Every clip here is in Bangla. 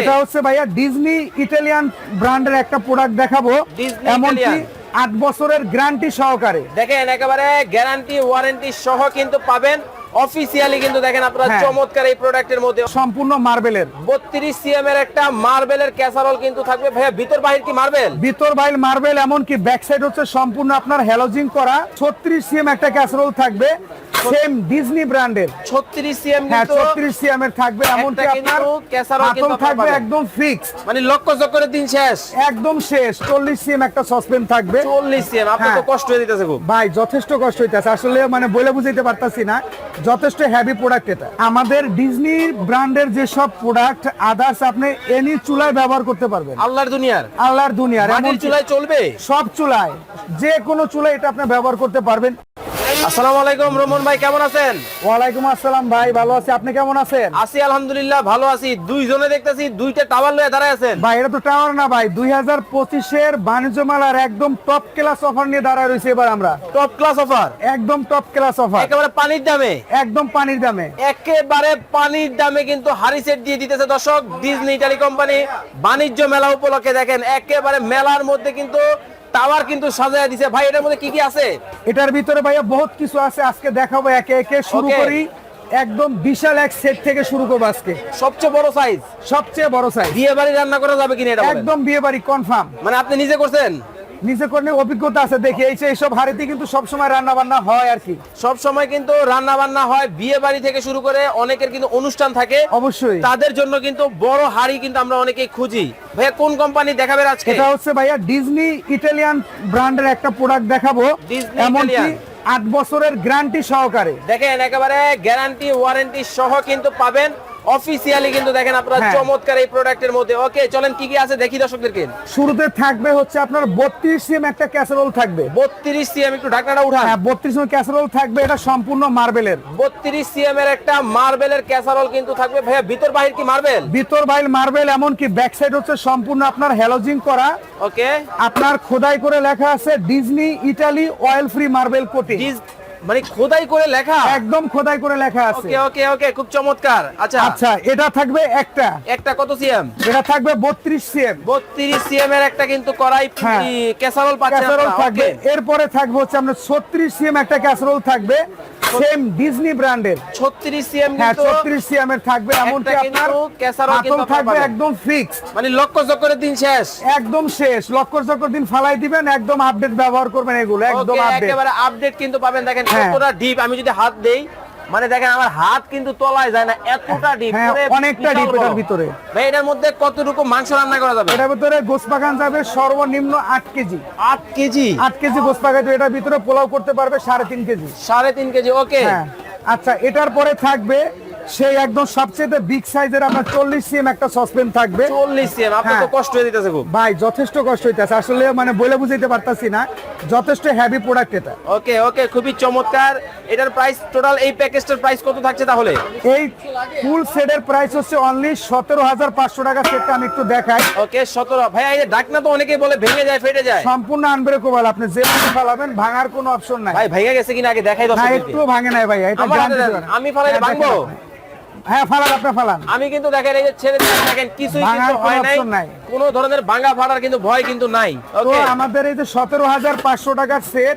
এটা হচ্ছে ভাইয়া ডিজনি ইটালিয়ান ব্র্যান্ডের একটা প্রোডাক্ট দেখাবো। এমনকি আট বছরের গ্যারান্টি সহকারে। দেখেন একেবারে গ্যারান্টি ওয়ারেন্টি সহ কিন্তু পাবেন। অফিসিয়ালি কিন্তু দেখেন আপনারা হ্যাঁ। চমৎকার এই প্রোডাক্টের মধ্যে সম্পূর্ণ মার্বেলের বত্রিশ সিএম এর একটা মার্বেলের ক্যাসারল কিন্তু থাকবে। ভাইয়া ভিতর বাহির কি মার্বেল ভিতর বাইল মার্বেল এমনকি ব্যাক সাইড হচ্ছে সম্পূর্ণ আপনার হ্যালোজিং করা। ছত্রিশ সিএম একটা ক্যাসরোল থাকবে। সেম ডিজনি ব্র্যান্ডের ছত্রিশ সিএম হ্যাঁ কিন্তু ছত্রিশ সিএম এর থাকবে এমনকি আপনার কিন্তু কিন্তু থাকবে একদম ফিক্সড মানে লক্ষ দিন শেষ। একদম শেষ চল্লিশ সিএম একটা সসপেন থাকবে। চল্লিশ সিএম আপনার তো হ্যাঁ। কষ্ট হয়ে দিতেছে খুব। ভাই যথেষ্ট কষ্ট হইতেছে। আসলে মানে বলে বুঝাইতে পারতাছি না যথেষ্ট হেভি প্রোডাক্ট এটা। আমাদের ডিজনি ব্র্যান্ডের যেসব প্রোডাক্ট আদার্স আপনি এনি চুলায় ব্যবহার করতে পারবেন। আল্লাহর দুনিয়ার। আল্লাহর দুনিয়ার এমনকি চুলায় চলবে? সব চুলায় যে কোনো চুলায় এটা আপনি ব্যবহার করতে পারবেন। আসসালামু আলাইকুম রমন ভাই কেমন আছেন? ওয়ালাইকুম আসসালাম ভাই ভালো আছি। আপনি কেমন আছেন? আছি আলহামদুলিল্লাহ ভালো আছি। দুইজনে দেখতেছি দুইটা টাওয়ার লয়ে দাঁড়ায় আছেন। ভাই এটা তো টাওয়ার না ভাই বাণিজ্য মেলার একদম টপ ক্লাস অফার নিয়ে দাঁড়ায় রয়েছে এবার আমরা। টপ ক্লাস অফার একদম টপ ক্লাস অফার একেবারে পানির দামে? একদম পানির দামে। একেবারে পানির দামে কিন্তু হারি সেট দিয়ে দিতেছে দর্শক ডিজনি ইটালি কোম্পানি বাণিজ্য মেলা উপলক্ষে দেখেন একেবারে মেলার মধ্যে কিন্তু টাওয়ার কিন্তু সাজায় দিছে। ভাই এটার মধ্যে কি কি আছে? এটার ভিতরে ভাইয়া বহুত কিছু আছে। আজকে দেখাবো একে একে। শুরু করি। একদম বিশাল এক সেট থেকে শুরু করব আজকে। সবচেয়ে বড় সাইজ সবচেয়ে বড় সাইজ বিয়ে বাড়ি রান্না করা যাবে কিনা এটা একদম বিয়ে বাড়ি কনফার্ম মানে আপনি নিজে করছেন? নিচে করলে অভিজ্ঞতা আছে দেখি। এই এইসব হাড়িতে কিন্তু সবসময় রান্না বান্না হয় আর কি। সব সময় কিন্তু রান্না বান্না হয় বিয়ে বাড়ি থেকে শুরু করে অনেকের কিন্তু অনুষ্ঠান থাকে। অবশ্যই। তাদের জন্য কিন্তু বড় হাড়ি কিন্তু আমরা অনেকেই খুঁজি। ভাইয়া কোন কোম্পানি দেখাবে আজকে? এটা হচ্ছে ভাইয়া ডিজনি ইটালিয়ান ব্র্যান্ডের একটা প্রোডাক্ট দেখাবো। এমনকি আট বছরের গ্যারান্টি সহকারে। দেখেন একেবারে গ্যারান্টি ওয়ারেন্টি সহ কিন্তু পাবেন। অফিসিয়ালি কিন্তু দেখেন আপনারা হ্যাঁ। চমৎকার এই প্রোডাক্টের মধ্যে। ওকে চলেন কি কি আছে দেখি দর্শকদেরকে। শুরুতে থাকবে হচ্ছে আপনার বত্রিশ সিএম একটা ক্যাসারোল থাকবে। বত্রিশ সিএম একটু ঢাকনাটা উঠান। হ্যাঁ বত্রিশ সিএম ক্যাসারোল থাকবে এটা সম্পূর্ণ মার্বেলের। বত্রিশ সিএম এর একটা মার্বেলের ক্যাসারল কিন্তু থাকবে। ভাইয়া ভিতর বাহির কি মার্বেল? ভিতর বাইল মার্বেল এমনকি ব্যাক সাইড হচ্ছে সম্পূর্ণ আপনার হ্যালোজিং করা। ওকে আপনার খোদাই করে লেখা আছে Disney Italy oil free marble কোটি। মানে খোদাই করে লেখা? একদম খোদাই করে লেখা আছে। ওকে ওকে ওকে খুব চমৎকার। আচ্ছা। আচ্ছা এটা থাকবে একটা। একটা কত সিএম? এটা থাকবে বত্রিশ সিএম। বত্রিশ সিএম এর একটা কিন্তু করাই ক্যাসারোল ক্যাসারল পাচ্ছেন ক্যাসারোল থাকবে। এরপরে থাকবে হচ্ছে আমরা 36 সিএম একটা ক্যাসারোল থাকবে। সেম ডিজনি ব্র্যান্ডের 36 সিএম হ্যাঁ কিন্তু ছত্রিশ সিএম এর থাকবে। এমনকি আপনার কেসারও কিন্তু থাকবে একদম ফিক্সড মানে লক্ষ চক্করের দিন শেষ। একদম শেষ। লক্ষ চক্কর দিন ফালাই দিবেন একদম আপডেট ব্যবহার করবেন এগুলো একদম আপডেট একেবারে আপডেট কিন্তু পাবেন। দেখেন হ্যাঁ। কতটা ডিপ আমি যদি হাত দেই মানে দেখেন আমার হাত কিন্তু তলায় যায় না এতটা ডিপ হ্যাঁ, অনেকটা ডিপ এটার ভিতরে। ভাই এটার মধ্যে কতটুকু মাংস রান্না করা যাবে? এটার ভিতরে গোস পাকান যাবে সর্বনিম্ন আট কেজি। আট কেজি? আট কেজি গোস পাকাইতে এটার ভিতরে পোলাও করতে পারবে সাড়ে তিন কেজি। সাড়ে তিন কেজি ওকে হ্যাঁ। আচ্ছা এটার পরে থাকবে সেই একদম সবচেয়ে বিগ সাইজের আপনার চল্লিশ সিএম একটা সসপেন থাকবে। চল্লিশ সিএম আপনার তো হ্যাঁ। কষ্ট হয়ে দিতেছে খুব। ভাই যথেষ্ট কষ্ট হইতেছে। আসলে মানে বলে বুঝাইতে পারতাছি না। যথেষ্ট হেভি প্রোডাক্ট এটা। ওকে ওকে খুবই চমৎকার। এটার প্রাইস টোটাল এই প্যাকেজটার প্রাইস কত থাকছে তাহলে? এই ফুল সেটের প্রাইস হচ্ছে অনলি সতেরো হাজার পাঁচশো টাকা সেটটা আমি একটু দেখাই। ওকে সতেরো ভাই এই ডাকনা তো অনেকেই বলে ভেঙে যায় ফেটে যায়। সম্পূর্ণ আনব্রেকেবল আপনি যে ফেলাবেন ভাঙার কোনো অপশন নাই। ভাই ভেঙে গেছে কিনা আগে দেখাই দর্শকদেরকে। একটু ভাঙে নাই ভাই এটা। আমি ফালাইলে হ্যাঁ, ভাঙবো? হ্যাঁ ফালান আপনি ফালান। আমি কিন্তু দেখেন এই যে ছেড়ে দেখেন কিছুই কিন্তু হয় নাই। কোনো ধরনের ভাঙা ফাটার কিন্তু ভয় কিন্তু নাই। ওকে আমাদের এই যে সতেরো হাজার পাঁচশো টাকার সেট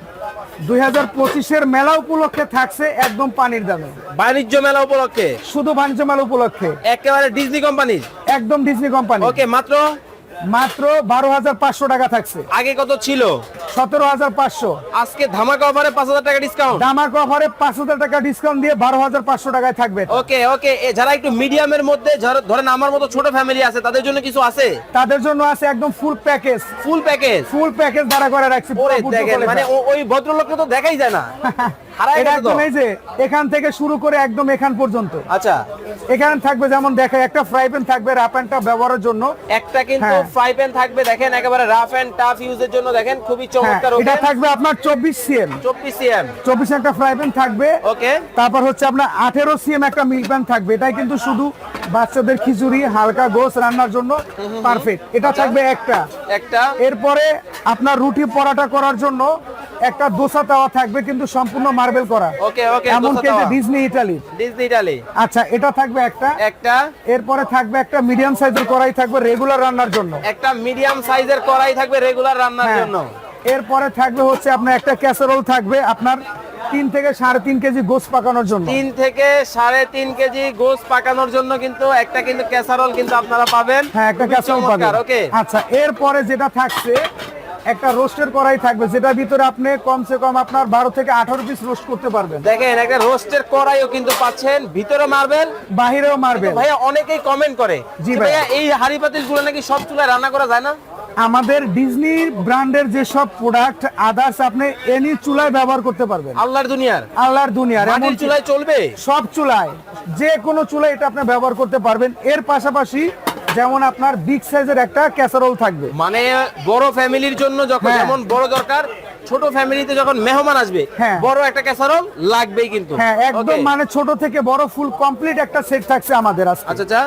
পঁচিশের মেলা উপলক্ষে থাকছে একদম পানির দামে। বাণিজ্য মেলা উপলক্ষে? শুধু বাণিজ্য মেলা উপলক্ষে। একেবারে ডিজনি কোম্পানি একদম ডিজনি কোম্পানি ওকে মাত্র? মাত্র বারো হাজার পাঁচশো টাকা থাকছে। আগে কত ছিল? সতেরো হাজার পাঁচশো। আজকে ধামাকা অফারে পাঁচ হাজার টাকা ডিসকাউন্ট দামাক অফারে পাঁচ হাজার টাকা ডিসকাউন্ট দিয়ে বারো হাজার পাঁচশো টাকায় থাকবে। ওকে ওকে যারা একটু মিডিয়ামের মধ্যে ধরেন আমার মতো ছোট ফ্যামিলি আছে তাদের জন্য কিছু আছে? তাদের জন্য আছে একদম full package full package full package দ্বারা করে রাখছি পুরো ওরে বুদ্ধ দেখেন কলেজে। মানে ওই ভদ্রলোককে তো দেখাই যায় না। হারাই এটা গেছে তো। একদম এই যে এখান থেকে শুরু করে একদম এখান পর্যন্ত। আচ্ছা। এখানে থাকবে যেমন দেখে একটা ফ্রাই প্যান থাকবে রাপ প্যানটা ব্যবহারের জন্য। একটা কিন্তু। ফ্রাই প্যান থাকবে দেখেন একেবারে রাফ এন্ড টাফ ইউজের জন্য দেখেন খুবই চমৎকার। এটা থাকবে আপনার চব্বিশ সিএম। চব্বিশ সিএম। চব্বিশ একটা ফ্রাই প্যান থাকবে। ওকে তারপর হচ্ছে আপনার আঠেরো সিএম একটা প্যান থাকবে। এটাই কিন্তু শুধু বাচ্চাদের খিচুড়ি হালকা গোস রান্নার জন্য পারফেক্ট এটা থাকবে একটা। একটা। এরপরে আপনার রুটি পরাটা করার জন্য একটা দোসা তাওয়া থাকবে কিন্তু সম্পূর্ণ মার্বেল করা। ওকে ওকে এমনকি এটা ডিজনি ইটালি ডিজনি ইটালি আচ্ছা এটা থাকবে একটা। একটা। এরপরে থাকবে একটা মিডিয়াম সাইজের কড়াই থাকবে রেগুলার রান্নার জন্য। একটা মিডিয়াম সাইজের কড়াই থাকবে রেগুলার রান্নার হ্যাঁ। জন্য। এরপরে থাকবে হচ্ছে আপনার একটা ক্যাসারোল থাকবে আপনার তিন থেকে সাড়ে তিন কেজি গোস পাকানোর জন্য। তিন থেকে সাড়ে তিন কেজি গোস পাকানোর জন্য কিন্তু একটা কিন্তু ক্যাসারল কিন্তু আপনারা পাবেন। হ্যাঁ একটা ক্যাসারোল পাবেন। ওকে? আচ্ছা এরপরে যেটা থাকছে একটা রোস্টের কড়াই থাকবে যেটার ভিতরে আপনি কমসে কম আপনার বারো থেকে আঠারো পিস রোস্ট করতে পারবেন। দেখেন একটা রোস্টের কড়াইও কিন্তু পাচ্ছেন ভিতরে মারবেন বাহিরেও মারবেন। ভাইয়া অনেকেই কমেন্ট করে জি। ভাইয়া। এই হাড়ি পাতিলগুলো নাকি সব চুলায় রান্না করা যায় না? আমাদের ডিজনি ব্র্যান্ডের যেসব প্রোডাক্ট আদার্স আপনি এনি চুলায় ব্যবহার করতে পারবেন। আল্লাহর দুনিয়ার? আল্লাহর দুনিয়ার এমন চুলায় চলবে? সব চুলায় যে কোনো চুলায় এটা আপনি ব্যবহার করতে পারবেন। এর পাশাপাশি যেমন আপনার বিগ সাইজের একটা ক্যাসারোল থাকবে। মানে বড় ফ্যামিলির জন্য যখন হ্যাঁ। যেমন বড় দরকার ছোট ফ্যামিলিতে যখন মেহমান আসবে হ্যাঁ। বড় একটা ক্যাসারোল লাগবেই কিন্তু। হ্যাঁ একদম মানে ছোট থেকে বড় ফুল কমপ্লিট একটা সেট থাকছে আমাদের আজকে। আচ্ছা আচ্ছা।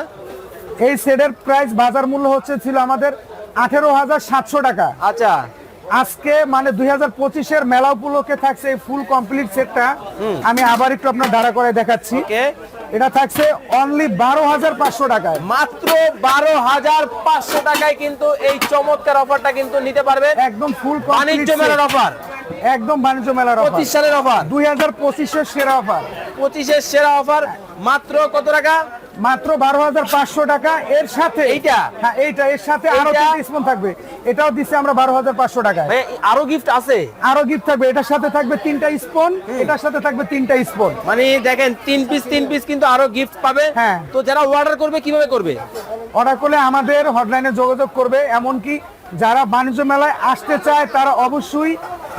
এই সেটের প্রাইস বাজার মূল্য হচ্ছে ছিল আমাদের আঠেরো হাজার সাতশো টাকা। আচ্ছা। আজকে মানে দুই হাজার পঁচিশের মেলা উপলক্ষে থাকছে এই ফুল কমপ্লিট সেটটা। আমি আবার একটু আপনার দাঁড়া করে দেখাচ্ছি। এটা থাকছে অনলি বারো হাজার পাঁচশো টাকায়। মাত্র বারো হাজার পাঁচশো টাকায় কিন্তু এই চমৎকার অফারটা কিন্তু নিতে পারবে। একদম ফুল বাণিজ্য মেলার অফার। একদম বাণিজ্য মেলার অফার। পঁচিশ সালের অফার। দুই হাজার পঁচিশের সেরা অফার। পঁচিশের সেরা অফার। মাত্র কত টাকা? মাত্র বারো হাজার পাঁচশো টাকা। এর সাথে এইটা? হ্যাঁ এইটা এর সাথে আরও স্পুন থাকবে। এটাও দিচ্ছে আমরা বারো হাজার পাঁচশো টাকা আরও গিফট আছে? আরও গিফট থাকবে। এটার সাথে থাকবে তিনটা স্পুন এটার সাথে থাকবে তিনটা স্পুন মানে দেখেন তিন পিস তিন পিস কিন্তু আরও গিফট পাবে। হ্যাঁ। তো যারা অর্ডার করবে কীভাবে করবে? অর্ডার করলে আমাদের হটলাইনে যোগাযোগ করবে। এমনকি যারা বাণিজ্য মেলায় আসতে চায় তারা অবশ্যই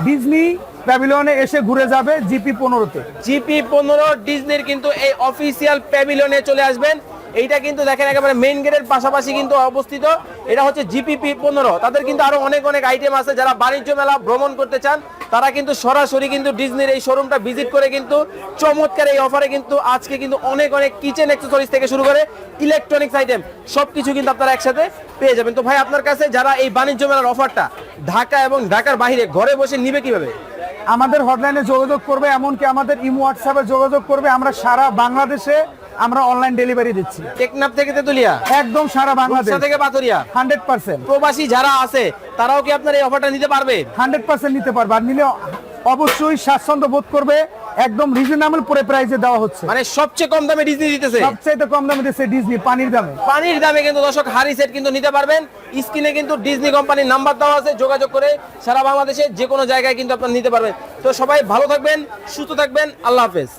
ডিজনি প্যাভিলিয়নে এসে ঘুরে যাবে জিপি পনেরোতে। জিপি পনেরো, ডিজনির কিন্তু এই অফিসিয়াল প্যাভিলিয়নে চলে আসবেন। এইটা কিন্তু দেখেন একেবারে মেইন গেটের পাশাপাশি কিন্তু অবস্থিত। এটা হচ্ছে জিপিপি পনেরো। তাদের কিন্তু আরও অনেক অনেক আইটেম আছে। যারা বাণিজ্য মেলা ভ্রমণ করতে চান, তারা কিন্তু সরাসরি কিন্তু ডিজনির এই শোরুমটা ভিজিট করে কিন্তু চমৎকার এই অফারে কিন্তু আজকে কিন্তু অনেক অনেক কিচেন অ্যাক্সেসরিজ থেকে শুরু করে ইলেকট্রনিক্স আইটেম সবকিছু কিন্তু আপনারা একসাথে পেয়ে যাবেন। তো ভাই, আপনার কাছে যারা এই বাণিজ্য মেলার অফারটা ঢাকা এবং ঢাকার বাইরে ঘরে বসে নিবে কীভাবে? আমাদের হটলাইনে যোগাযোগ করবে এমনকি আমাদের ইমো হোয়াটসঅ্যাপে যোগাযোগ করবে। আমরা সারা বাংলাদেশে আমরা অনলাইন ডেলিভারি দিচ্ছি। টেকনাফ থেকে তেতুলিয়া? একদম সারা বাংলাদেশ। থেকে পাথরিয়া? হান্ড্রেড পার্সেন্ট প্রবাসী যারা আছে তারাও কি আপনার এই অফারটা নিতে পারবে? হান্ড্রেড পার্সেন্ট নিতে পারবে। আর নিলে অবশ্যই স্বাচ্ছন্দ্য বোধ করবে। একদম রিজনেবল পরে প্রাইসে দেওয়া হচ্ছে। মানে সবচেয়ে কম দামে ডিজনি দিতেছে। সবচেয়ে কম দামে দিতেছে ডিজনি পানির দামে। পানির দামে কিন্তু দর্শক হারি সেট কিন্তু নিতে পারবেন। স্ক্রিনে কিন্তু ডিজনি কোম্পানির নাম্বার দেওয়া আছে যোগাযোগ করে সারা বাংলাদেশে যে কোনো জায়গায় কিন্তু আপনারা নিতে পারবেন। তো সবাই ভালো থাকবেন সুস্থ থাকবেন আল্লাহ হাফেজ।